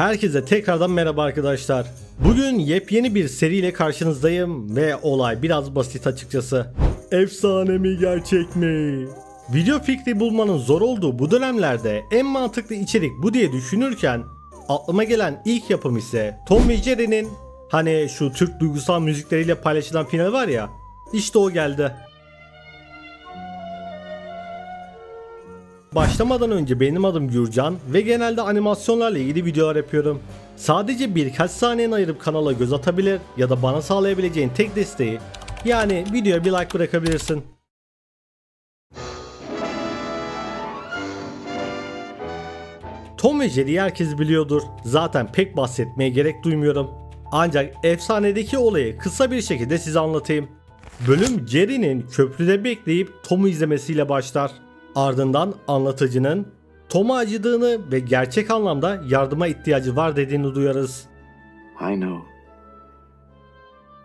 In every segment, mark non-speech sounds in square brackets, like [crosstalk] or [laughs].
Herkese tekrardan merhaba arkadaşlar. Bugün yepyeni bir seriyle karşınızdayım ve olay biraz basit açıkçası. Efsane mi gerçek mi? Video fikri bulmanın zor olduğu bu dönemlerde en mantıklı içerik bu diye düşünürken aklıma gelen ilk yapım ise Tom ve Jerry'nin hani şu Türk duygusal müzikleriyle paylaşılan final var ya işte o geldi. Başlamadan önce benim adım Gürcan ve genelde animasyonlarla ilgili videolar yapıyorum. Sadece birkaç saniyen ayırıp kanala göz atabilir ya da bana sağlayabileceğin tek desteği yani videoya bir like bırakabilirsin. Tom ve Jerry'yi herkes biliyordur. Zaten pek bahsetmeye gerek duymuyorum. Ancak efsanedeki olayı kısa bir şekilde size anlatayım. Bölüm Jerry'nin köprüde bekleyip Tom'u izlemesiyle başlar. Ardından anlatıcının Tom'a acıdığını ve gerçek anlamda yardıma ihtiyacı var dediğini duyarız. I know.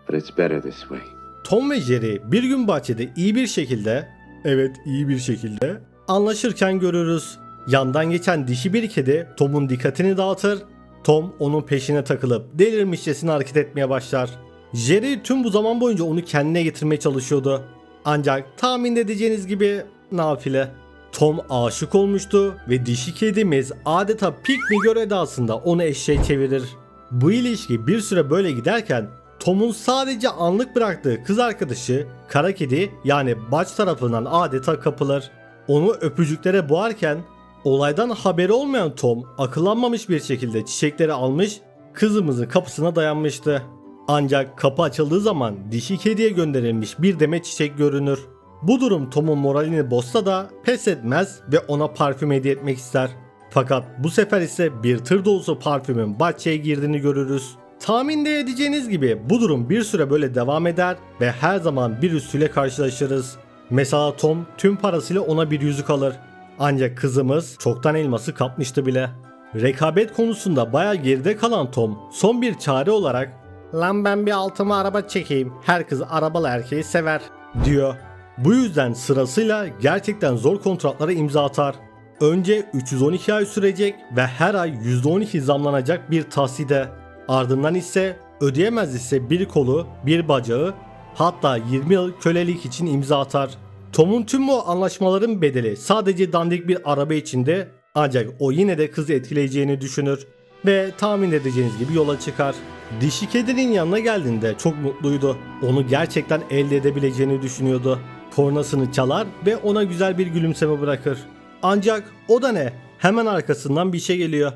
But it's better this way. Tom ve Jerry bir gün bahçede iyi bir şekilde, evet iyi bir şekilde anlaşırken görürüz. Yandan geçen dişi bir kedi Tom'un dikkatini dağıtır. Tom onun peşine takılıp delirmişçesine hareket etmeye başlar. Jerry tüm bu zaman boyunca onu kendine getirmeye çalışıyordu. Ancak tahmin edeceğiniz gibi nafile. Tom aşık olmuştu ve dişi kedimiz adeta pick me gör edasında onu eşeğe çevirir. Bu ilişki bir süre böyle giderken Tom'un sadece anlık bıraktığı kız arkadaşı kara kedi yani baş tarafından adeta kapılır. Onu öpücüklere boğarken olaydan haberi olmayan Tom akıllanmamış bir şekilde çiçekleri almış kızımızın kapısına dayanmıştı. Ancak kapı açıldığı zaman dişi kediye gönderilmiş bir demet çiçek görünür. Bu durum Tom'un moralini bozsa da pes etmez ve ona parfüm hediye etmek ister. Fakat bu sefer ise bir tır dolusu parfümün bahçeye girdiğini görürüz. Tahmin de edeceğiniz gibi bu durum bir süre böyle devam eder ve her zaman bir üstüyle karşılaşırız. Mesela Tom tüm parasıyla ona bir yüzük alır. Ancak kızımız çoktan elması kapmıştı bile. Rekabet konusunda baya geride kalan Tom son bir çare olarak Lan ben bir altıma araba çekeyim. Her kız arabalı erkeği sever diyor. Bu yüzden sırasıyla gerçekten zor kontratlara imza atar. Önce 312 ay sürecek ve her ay %12 zamlanacak bir tahside. Ardından ise ödeyemez ise bir kolu, bir bacağı hatta 20 yıl kölelik için imza atar. Tom'un tüm bu anlaşmaların bedeli sadece dandik bir araba içinde ancak o yine de kızı etkileyeceğini düşünür ve tahmin edeceğiniz gibi yola çıkar. Dişi kedinin yanına geldiğinde çok mutluydu. Onu gerçekten elde edebileceğini düşünüyordu. Kornasını çalar ve ona güzel bir gülümseme bırakır. Ancak o da ne? Hemen arkasından bir şey geliyor.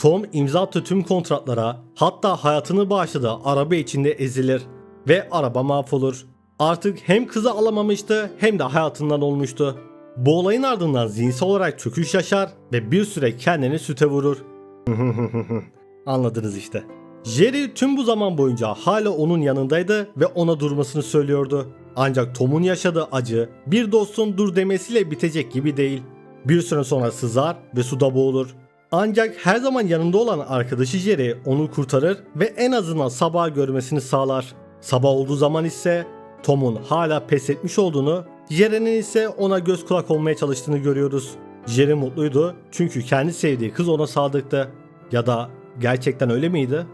Tom imza attığı tüm kontratlara hatta hayatını bağışladığı araba içinde ezilir ve araba mahvolur. Artık hem kızı alamamıştı hem de hayatından olmuştu. Bu olayın ardından zihinsel olarak çöküş yaşar ve bir süre kendini süte vurur. [laughs] Anladınız işte. Jerry tüm bu zaman boyunca hala onun yanındaydı ve ona durmasını söylüyordu. Ancak Tom'un yaşadığı acı bir dostun dur demesiyle bitecek gibi değil. Bir süre sonra sızar ve suda boğulur. Ancak her zaman yanında olan arkadaşı Jerry onu kurtarır ve en azından sabah görmesini sağlar. Sabah olduğu zaman ise Tom'un hala pes etmiş olduğunu, Jerry'nin ise ona göz kulak olmaya çalıştığını görüyoruz. Jerry mutluydu çünkü kendi sevdiği kız ona sadıktı. Ya da gerçekten öyle miydi?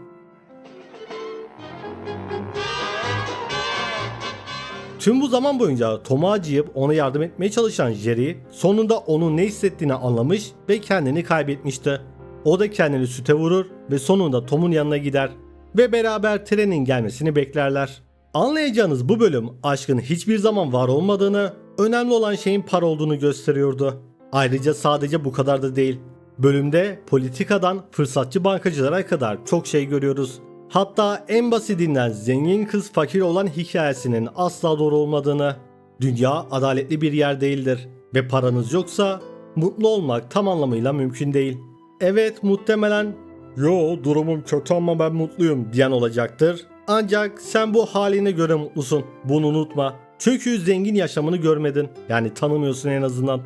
Tüm bu zaman boyunca Tom'a acıyıp ona yardım etmeye çalışan Jerry sonunda onun ne hissettiğini anlamış ve kendini kaybetmişti. O da kendini süte vurur ve sonunda Tom'un yanına gider ve beraber trenin gelmesini beklerler. Anlayacağınız bu bölüm aşkın hiçbir zaman var olmadığını, önemli olan şeyin para olduğunu gösteriyordu. Ayrıca sadece bu kadar da değil. Bölümde politikadan fırsatçı bankacılara kadar çok şey görüyoruz. Hatta en basitinden zengin kız fakir olan hikayesinin asla doğru olmadığını, dünya adaletli bir yer değildir ve paranız yoksa mutlu olmak tam anlamıyla mümkün değil. Evet muhtemelen yo durumum kötü ama ben mutluyum diyen olacaktır. Ancak sen bu haline göre mutlusun. Bunu unutma. Çünkü zengin yaşamını görmedin. Yani tanımıyorsun en azından.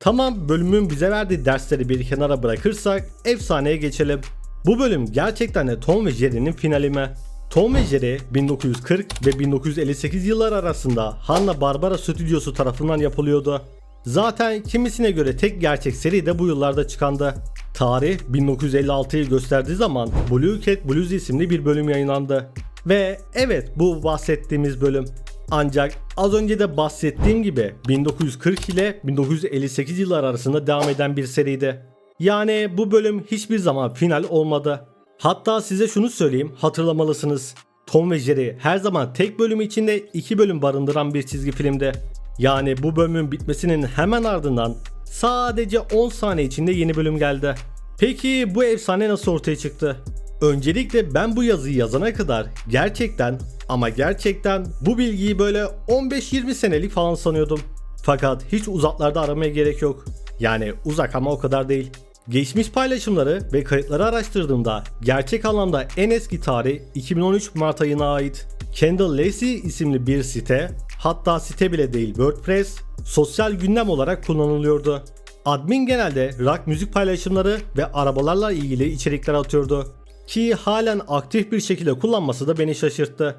Tamam bölümün bize verdiği dersleri bir kenara bırakırsak efsaneye geçelim. Bu bölüm gerçekten de Tom ve Jerry'nin finali mi? Tom ve Jerry 1940 ve 1958 yılları arasında Hanna-Barbera stüdyosu tarafından yapılıyordu. Zaten kimisine göre tek gerçek seri de bu yıllarda çıkandı. Tarih 1956'yı gösterdiği zaman Blue Cat Blues isimli bir bölüm yayınlandı. Ve evet bu bahsettiğimiz bölüm. Ancak az önce de bahsettiğim gibi 1940 ile 1958 yıllar arasında devam eden bir seriydi. Yani bu bölüm hiçbir zaman final olmadı. Hatta size şunu söyleyeyim hatırlamalısınız. Tom ve Jerry her zaman tek bölüm içinde iki bölüm barındıran bir çizgi filmdi. Yani bu bölümün bitmesinin hemen ardından sadece 10 saniye içinde yeni bölüm geldi. Peki bu efsane nasıl ortaya çıktı? Öncelikle ben bu yazıyı yazana kadar gerçekten ama gerçekten bu bilgiyi böyle 15-20 senelik falan sanıyordum. Fakat hiç uzaklarda aramaya gerek yok. Yani uzak ama o kadar değil. Geçmiş paylaşımları ve kayıtları araştırdığımda gerçek anlamda en eski tarih 2013 Mart ayına ait. Kendall Lacey isimli bir site, hatta site bile değil WordPress, sosyal gündem olarak kullanılıyordu. Admin genelde rock müzik paylaşımları ve arabalarla ilgili içerikler atıyordu. Ki halen aktif bir şekilde kullanması da beni şaşırttı.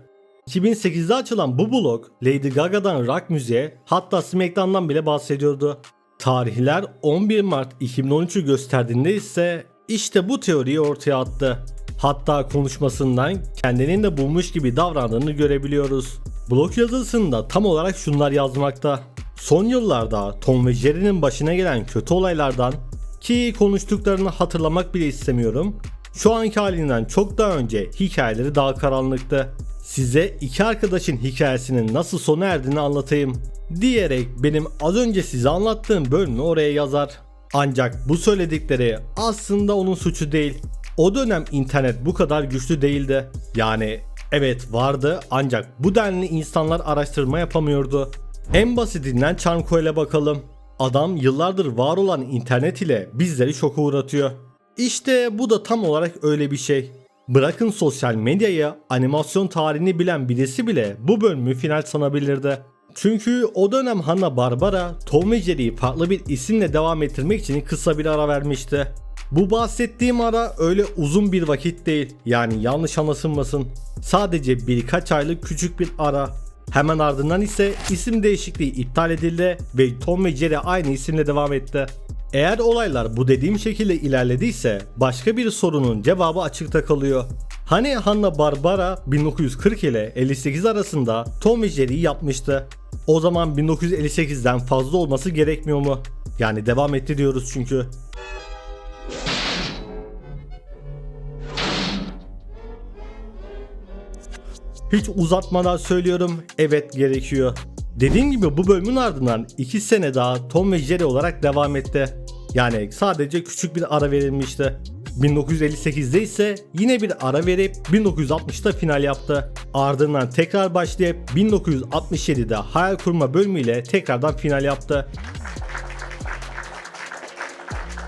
2008'de açılan bu blog Lady Gaga'dan rock müziğe hatta SmackDown'dan bile bahsediyordu. Tarihler 11 Mart 2013'ü gösterdiğinde ise işte bu teoriyi ortaya attı. Hatta konuşmasından kendinin de bulmuş gibi davrandığını görebiliyoruz. Blog yazısında tam olarak şunlar yazmakta. Son yıllarda Tom ve Jerry'nin başına gelen kötü olaylardan ki konuştuklarını hatırlamak bile istemiyorum. Şu anki halinden çok daha önce hikayeleri daha karanlıktı. Size iki arkadaşın hikayesinin nasıl sona erdiğini anlatayım diyerek benim az önce size anlattığım bölümü oraya yazar. Ancak bu söyledikleri aslında onun suçu değil. O dönem internet bu kadar güçlü değildi. Yani evet vardı ancak bu denli insanlar araştırma yapamıyordu. En basitinden Charmcoil'e bakalım. Adam yıllardır var olan internet ile bizleri şoka uğratıyor. İşte bu da tam olarak öyle bir şey. Bırakın sosyal medyayı, animasyon tarihini bilen birisi bile bu bölümü final sanabilirdi. Çünkü o dönem Hanna Barbera, Tom ve Jerry'yi farklı bir isimle devam ettirmek için kısa bir ara vermişti. Bu bahsettiğim ara öyle uzun bir vakit değil. Yani yanlış anlaşılmasın. Sadece birkaç aylık küçük bir ara. Hemen ardından ise isim değişikliği iptal edildi ve Tom ve Jerry aynı isimle devam etti. Eğer olaylar bu dediğim şekilde ilerlediyse başka bir sorunun cevabı açıkta kalıyor. Hani Hanna Barbera 1940 ile 58 arasında Tom ve Jerry'yi yapmıştı. O zaman 1958'den fazla olması gerekmiyor mu? Yani devam etti diyoruz çünkü. Hiç uzatmadan söylüyorum evet gerekiyor. Dediğim gibi bu bölümün ardından 2 sene daha Tom ve Jerry olarak devam etti. Yani sadece küçük bir ara verilmişti. 1958'de ise yine bir ara verip 1960'da final yaptı. Ardından tekrar başlayıp 1967'de hayal kurma bölümüyle tekrardan final yaptı.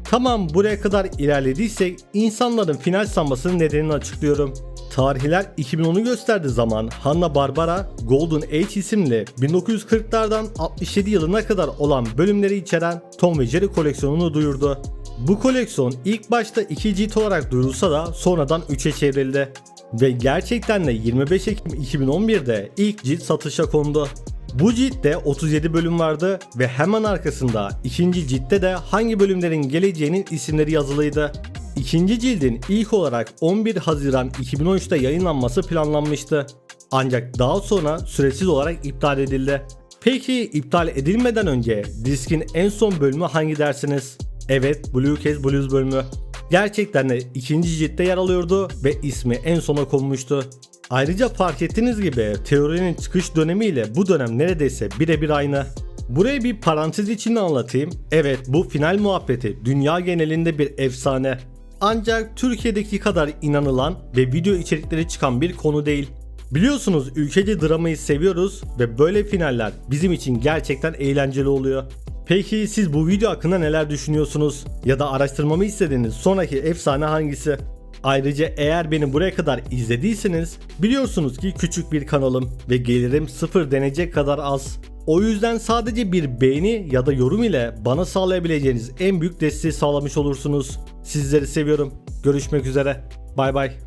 Tamam buraya kadar ilerlediysek insanların final sanmasının nedenini açıklıyorum. Tarihler 2010'u gösterdiği zaman Hanna Barbera Golden Age isimli 1940'lardan 67 yılına kadar olan bölümleri içeren Tom ve Jerry koleksiyonunu duyurdu. Bu koleksiyon ilk başta 2 cilt olarak duyurulsa da sonradan 3'e çevrildi. Ve gerçekten de 25 Ekim 2011'de ilk cilt satışa kondu. Bu ciltte 37 bölüm vardı ve hemen arkasında ikinci ciltte de hangi bölümlerin geleceğinin isimleri yazılıydı. İkinci cildin ilk olarak 11 Haziran 2013'te yayınlanması planlanmıştı. Ancak daha sonra süresiz olarak iptal edildi. Peki iptal edilmeden önce diskin en son bölümü hangi dersiniz? Evet Blue Case Blues bölümü. Gerçekten de ikinci ciltte yer alıyordu ve ismi en sona konmuştu. Ayrıca fark ettiğiniz gibi teorinin çıkış dönemiyle bu dönem neredeyse birebir aynı. Burayı bir parantez içinde anlatayım. Evet bu final muhabbeti dünya genelinde bir efsane. Ancak Türkiye'deki kadar inanılan ve video içerikleri çıkan bir konu değil. Biliyorsunuz ülkece dramayı seviyoruz ve böyle finaller bizim için gerçekten eğlenceli oluyor. Peki siz bu video hakkında neler düşünüyorsunuz? Ya da araştırmamı istediğiniz sonraki efsane hangisi? Ayrıca eğer beni buraya kadar izlediyseniz biliyorsunuz ki küçük bir kanalım ve gelirim sıfır denecek kadar az. O yüzden sadece bir beğeni ya da yorum ile bana sağlayabileceğiniz en büyük desteği sağlamış olursunuz. Sizleri seviyorum. Görüşmek üzere. Bay bay.